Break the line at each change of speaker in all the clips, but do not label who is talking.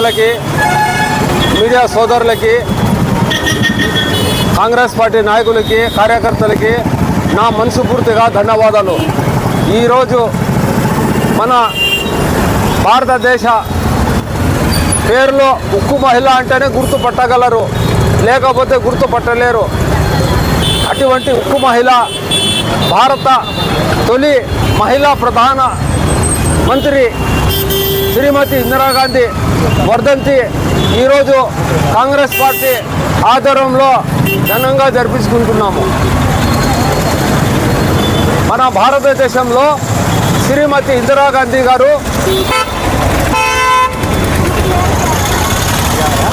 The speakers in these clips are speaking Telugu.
ప్రజలకి మీడియా సోదరులకి కాంగ్రెస్ పార్టీ నాయకులకి కార్యకర్తలకి నా మనసుపూర్తిగా ధన్యవాదాలు. ఈరోజు మన భారతదేశ పేరులో ఉక్కు మహిళ అంటేనే గుర్తుపట్టగలరు లేకపోతే గుర్తుపట్టలేరు. అటువంటి ఉక్కు మహిళ భారత తొలి మహిళా ప్రధాన మంత్రి శ్రీమతి ఇందిరాగాంధీ వర్ధంతి ఈరోజు కాంగ్రెస్ పార్టీ ఆధ్వర్యంలో ఘనంగా జరిపించుకుంటున్నాము. మన భారతదేశంలో శ్రీమతి ఇందిరాగాంధీ గారు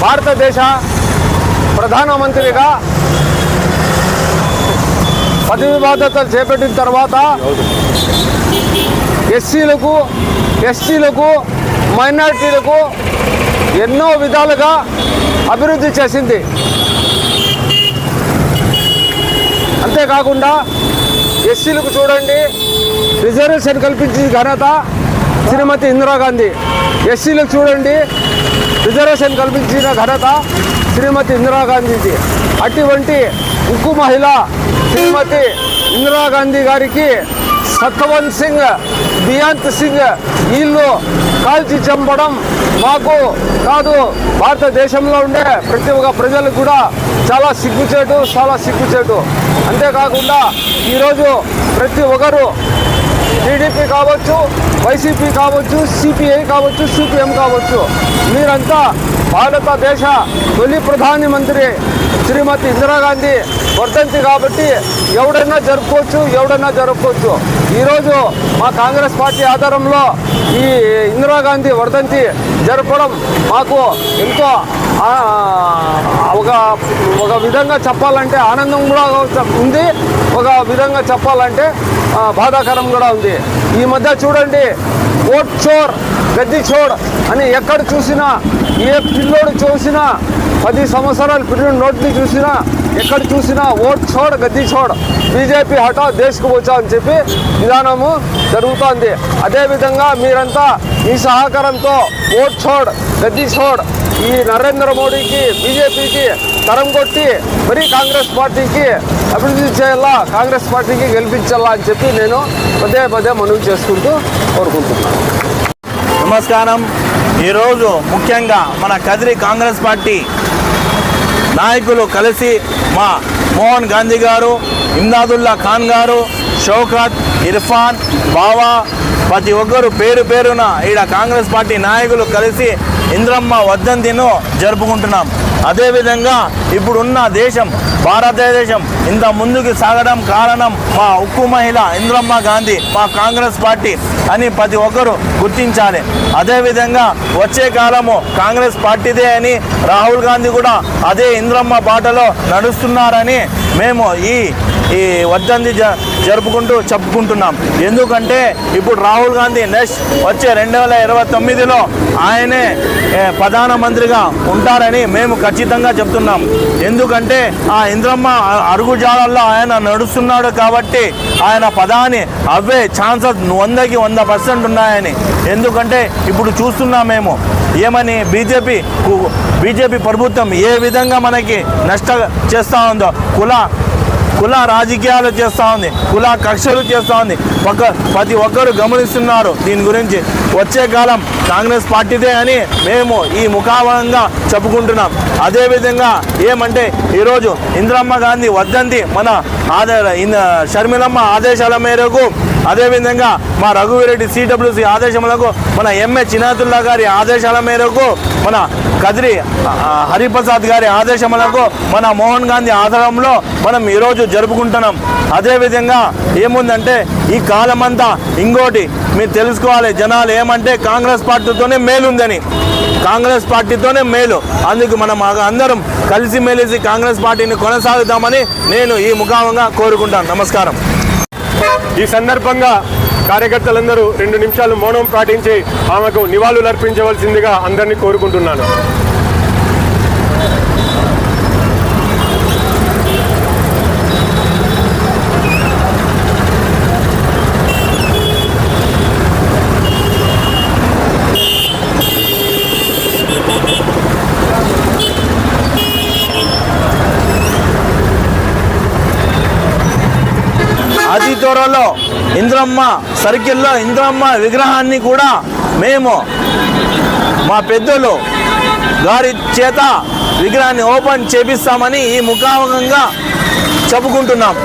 భారతదేశ ప్రధానమంత్రిగా పదవి బాధ్యతలు చేపట్టిన తర్వాత ఎస్సీలకు ఎస్టీలకు మైనార్టీలకు ఎన్నో విధాలుగా అభివృద్ధి చేసింది. అంతేకాకుండా ఎస్సీలకు చూడండి రిజర్వేషన్ కల్పించిన ఘనత శ్రీమతి ఇందిరాగాంధీ. ఎస్సీలకు చూడండి రిజర్వేషన్ కల్పించిన ఘనత శ్రీమతి ఇందిరాగాంధీది. అటువంటి ఉక్కు మహిళ శ్రీమతి ఇందిరాగాంధీ గారికి సత్వంత్ సింగ్ బియాంత్ సింగ్ వీళ్ళు కాల్చి చంపడం మాకు కాదు. భారతదేశంలో ఉండే ప్రతి ఒక్క ప్రజలకు కూడా చాలా సిగ్గుచేటు చాలా సిగ్గుచేటు. అంతేకాకుండా ఈరోజు ప్రతి ఒక్కరు టీడీపీ కావచ్చు వైసీపీ కావచ్చు సిపిఐ కావచ్చు సిపిఎం కావచ్చు మీరంతా భారతదేశ తొలి ప్రధానమంత్రి శ్రీమతి ఇందిరాగాంధీ వర్ధంతి కాబట్టి ఎవడైనా జరుపుకోవచ్చు ఎవడైనా జరుపుకోవచ్చు ఈరోజు మా కాంగ్రెస్ పార్టీ ఆధారంలో ఈ ఇందిరాగాంధీ వర్ధంతి జరపడం మాకు ఎంతో ఒక ఒక విధంగా చెప్పాలంటే ఆనందం కూడా ఉంది ఒక విధంగా చెప్పాలంటే బాధాకరం కూడా ఉంది. ఈ మధ్య చూడండి ఓట్ చోర్ గద్ది చోర్ అని ఎక్కడ చూసినా ఏ పిల్లోడు చూసినా పది సంవత్సరాల పిల్లలు నోట్ని చూసినా ఎక్కడ చూసినా ఓట్ చోడ గద్ది చోడ. బీజేపీ హఠా దేశకు వచ్చా అని చెప్పి విధానము జరుగుతోంది. అదేవిధంగా మీరంతా ఈ సహకారంతో ఓట్ చోడ్ గద్ది చోడ్ ఈ నరేంద్ర మోడీకి బీజేపీకి తరం కొట్టి మరి కాంగ్రెస్ పార్టీకి అభివృద్ధి చేయాలా కాంగ్రెస్ పార్టీకి గెలిపించాలా అని చెప్పి నేను పదే పదే మనవి చేసుకుంటూ కోరుకుంటున్నాను.
నమస్కారం. ఈరోజు ముఖ్యంగా మన కదిరి కాంగ్రెస్ పార్టీ నాయకులు కలిసి మా మోహన్ గాంధీ గారు ఇమ్దాదుల్లా ఖాన్ గారు షౌకత్ ఇర్ఫాన్ బావా ప్రతి ఒక్కరు పేరు పేరున ఈడ కాంగ్రెస్ పార్టీ నాయకులు కలిసి ఇంద్రమ్మ వర్ధంతిను జరుపుకుంటున్నాం. అదేవిధంగా ఇప్పుడున్న దేశం భారతదేశం ఇంత ముందుకు సాగడం కారణం మా ఉక్కు మహిళ ఇంద్రమ్మ గాంధీ మా కాంగ్రెస్ పార్టీ అని ప్రతి ఒక్కరు గుర్తించాలి. అదేవిధంగా వచ్చే కాలము కాంగ్రెస్ పార్టీదే అని రాహుల్ గాంధీ కూడా అదే ఇంద్రమ్మ బాటలో నడుస్తున్నారని మేము ఈ ఈ వర్ధంతి జ జరుపుకుంటూ చెప్పుకుంటున్నాం. ఎందుకంటే ఇప్పుడు రాహుల్ గాంధీ నెక్స్ట్ వచ్చే రెండు వేల ఇరవై తొమ్మిదిలో ఆయనే ప్రధానమంత్రిగా ఉంటారని మేము ఖచ్చితంగా చెప్తున్నాం. ఎందుకంటే ఆ ఇంద్రమ్మ అరుగుజాలల్లో ఆయన నడుస్తున్నాడు కాబట్టి ఆయన పదాన్ని అవే ఛాన్సెస్ వందకి వంద పర్సెంట్ ఉన్నాయని. ఎందుకంటే ఇప్పుడు చూస్తున్నాం మేము ఏమని బీజేపీ బీజేపీ ప్రభుత్వం ఏ విధంగా మనకి నష్ట చేస్తూ ఉందో కుల కుల రాజకీయాలు చేస్తూ ఉంది. కుల కక్షలు చేస్తూ ఉంది. ఒక ప్రతి ఒక్కరు గమనిస్తున్నారు దీని గురించి. వచ్చే కాలం కాంగ్రెస్ పార్టీదే అని మేము ఈ ముఖావంగా చెప్పుకుంటున్నాం. అదేవిధంగా ఏమంటే ఈరోజు ఇందిరమ్మ గాంధీ వద్దంతి మన ఆదే ఇన్- షర్మిలమ్మ ఆదేశాల మేరకు అదేవిధంగా మా రఘువీరెడ్డి సిడబ్ల్యూసి ఆదేశములకు మన ఎంఏ చినాతుల్లా గారి ఆదేశాల మేరకు మన కదిరి హరిప్రసాద్ గారి ఆదేశములకు మన మోహన్ గాంధీ ఆధారంలో మనం ఈరోజు జరుపుకుంటున్నాం. అదేవిధంగా ఏముందంటే ఈ కాలమంతా ఇంకోటి మీరు తెలుసుకోవాలి జనాలు ఏమంటే కాంగ్రెస్ పార్టీతోనే మేలుందని. కాంగ్రెస్ పార్టీతోనే మేలు. అందుకు మనం అందరం కలిసిమెలిసి కాంగ్రెస్ పార్టీని కొనసాగుతామని నేను ఈ ముఖాముగా కోరుకుంటాను. నమస్కారం.
ఈ సందర్భంగా కార్యకర్తలందరూ రెండు నిమిషాలు మౌనం పాటించి ఆమెకు నివాళులు అర్పించవలసిందిగా అందరినీ కోరుకుంటున్నాను.
త్వరలో ఇంద్రమ్మ సర్కిల్లో ఇంద్రమ్మ విగ్రహాన్ని కూడా మేము మా పెద్దలు గారి చేత విగ్రహాన్ని ఓపెన్ చేపిస్తామని ఈ ముఖాముఖంగా చెప్పుకుంటున్నాం.